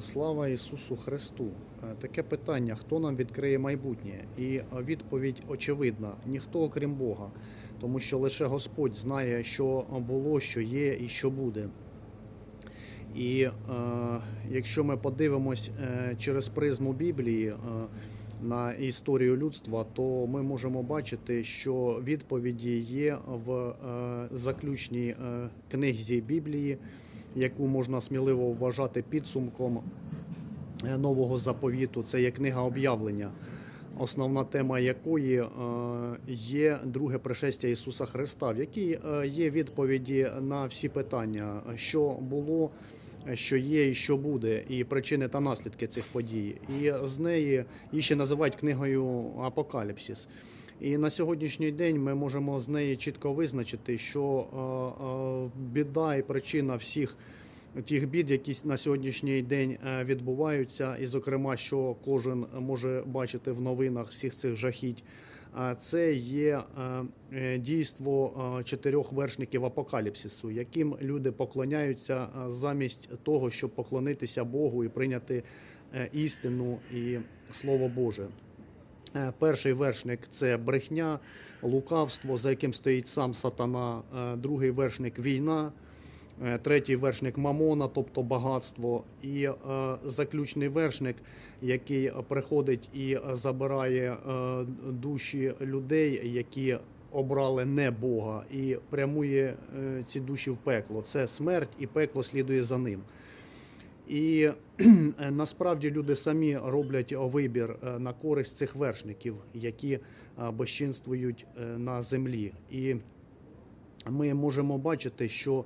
Слава Ісусу Христу! Е, Таке питання: хто нам відкриє майбутнє? І е, відповідь очевидна: ніхто окрім Бога, тому що лише Господь знає, що було, що є і що буде. І е, якщо ми подивимось е, через призму Біблії на історію людства, то ми можемо бачити, що відповіді є в заключній книзі Біблії, яку можна сміливо вважати підсумком е, нового заповіту. Це є книга об'явлення, основна тема якої е, є друге пришестя Ісуса Христа, в якій е, є відповіді на всі питання, що було. Що є і що буде, і причини та наслідки цих подій. І з неї її ще називають книгою Апокаліпсис. І на сьогоднішній день ми можемо з неї чітко визначити, що е, е, біда і причина всіх тих бід, які на сьогоднішній день е, відбуваються, і, зокрема, що кожен може бачити в новинах всіх цих жахіть. а Це є дійство чотирьох вершників апокаліпсису, яким люди поклоняються замість того, щоб поклонитися Богу і прийняти істину і Слово Боже. Е, Перший вершник це брехня, лукавство, за яким стоїть сам сатана. Е, Другий вершник війна, Е, третій вершник мамона, тобто багатство. І заключний вершник, який приходить і забирає душі людей, які обрали не Бога, і прямує ці душі в пекло. Це смерть, і пекло слідує за ним. І е, насправді люди самі роблять вибір е, на користь цих вершників, які е, безчинствують е, на землі. І ми можемо бачити, що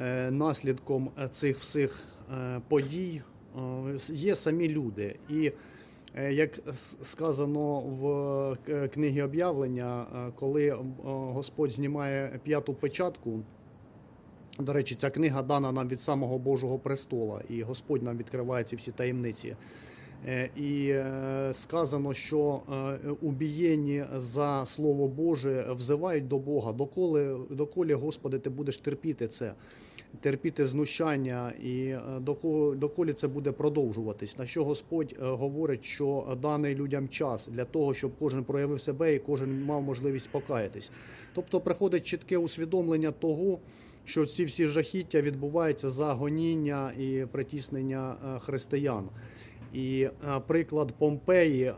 е, наслідком е, цих всіх е, подій е, є самі люди. І е, як сказано в е, книгі об'явлення, е, коли е, Господь знімає п'яту печатку. До речі, ця книга дана нам від самого Божого престола, і Господь нам відкриває ці всі таємниці. Е, І е, сказано, що е, убієнні за Слово Боже взивають до Бога. Доколи, доколи, Господи, ти будеш терпіти це, терпіти знущання, і е, доко- це буде продовжуватись. На що Господь говорить, що даний людям час для того, щоб кожен проявив себе і кожен мав можливість покаятись. Тобто приходить чітке усвідомлення того, що ці всі жахіття відбуваються за гоніння і притіснення християн. І е, приклад Помпеї е,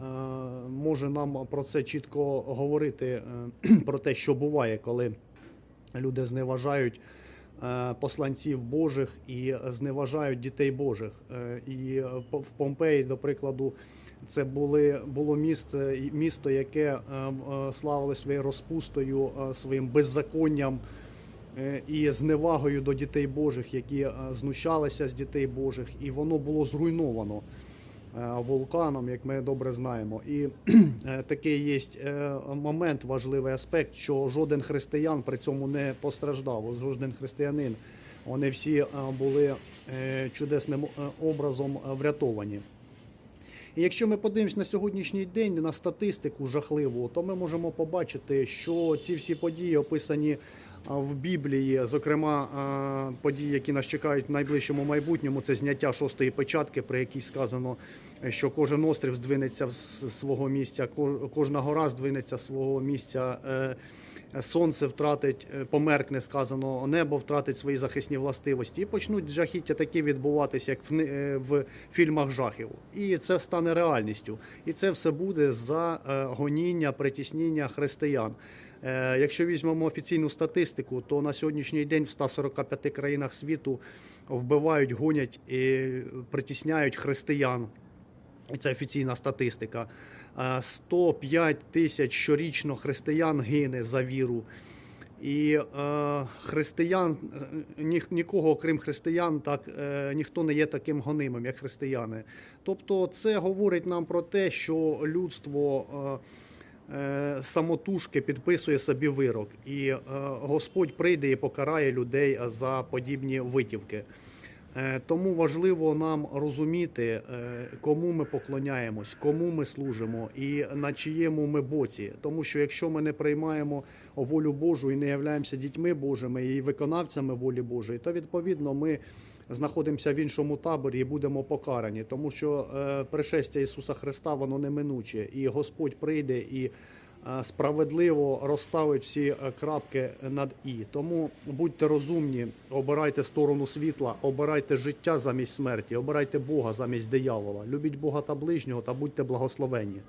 може нам про це чітко говорити, е, про те, що буває, коли люди зневажають посланців Божих і зневажають дітей Божих. І в Помпеї, до прикладу, це були, було місто, місто, яке славило своєю розпустою, своїм беззаконням і зневагою до дітей Божих, які знущалися з дітей Божих, і воно було зруйновано вулканом, як ми добре знаємо. І е, такий є е, момент, важливий аспект, що жоден християн при цьому не постраждав, жоден християнин. Вони всі е, були е, чудесним е, образом е, врятовані. І якщо ми подивимось на сьогоднішній день на статистику жахливу, то ми можемо побачити, що ці всі події описані в Біблії, зокрема події, які нас чекають в найближчому майбутньому, це зняття шостої печатки, при якій сказано, що кожен острів здвинеться з свого місця, ко- кожна гора здвинеться з свого місця. е, Сонце втратить, е, померкне, сказано, небо втратить свої захисні властивості, і почнуть жахіття такі відбуватися, як в, е, в фільмах жахів. І це стане реальністю. І це все буде за гоніння, притіснення християн. Е, Якщо візьмемо офіційну статистику, то на сьогоднішній день в 145 країнах світу вбивають, гонять і притісняють християн. І це офіційна статистика. Е, 105 тисяч щорічно християн гине за віру. І е, християн, е, ні, нікого, окрім християн, так е, ніхто не є таким гонимим, як християни. Тобто, це говорить нам про те, що людство е, е, самотужки підписує собі вирок, і е, Господь прийде і покарає людей за подібні витівки. Е, Тому важливо нам розуміти, е, кому ми поклоняємось, кому ми служимо і на чиєму ми боці. Тому що якщо ми не приймаємо волю Божу і не являємося дітьми Божими і виконавцями волі Божої, то відповідно ми знаходимося в іншому таборі і будемо покарані, тому що е, пришестя Ісуса Христа воно неминуче, і Господь прийде і справедливо розставить всі е, крапки над і. Тому будьте розумні, обирайте сторону світла, обирайте життя замість смерті, обирайте Бога замість диявола. Любіть Бога та ближнього та будьте благословенні.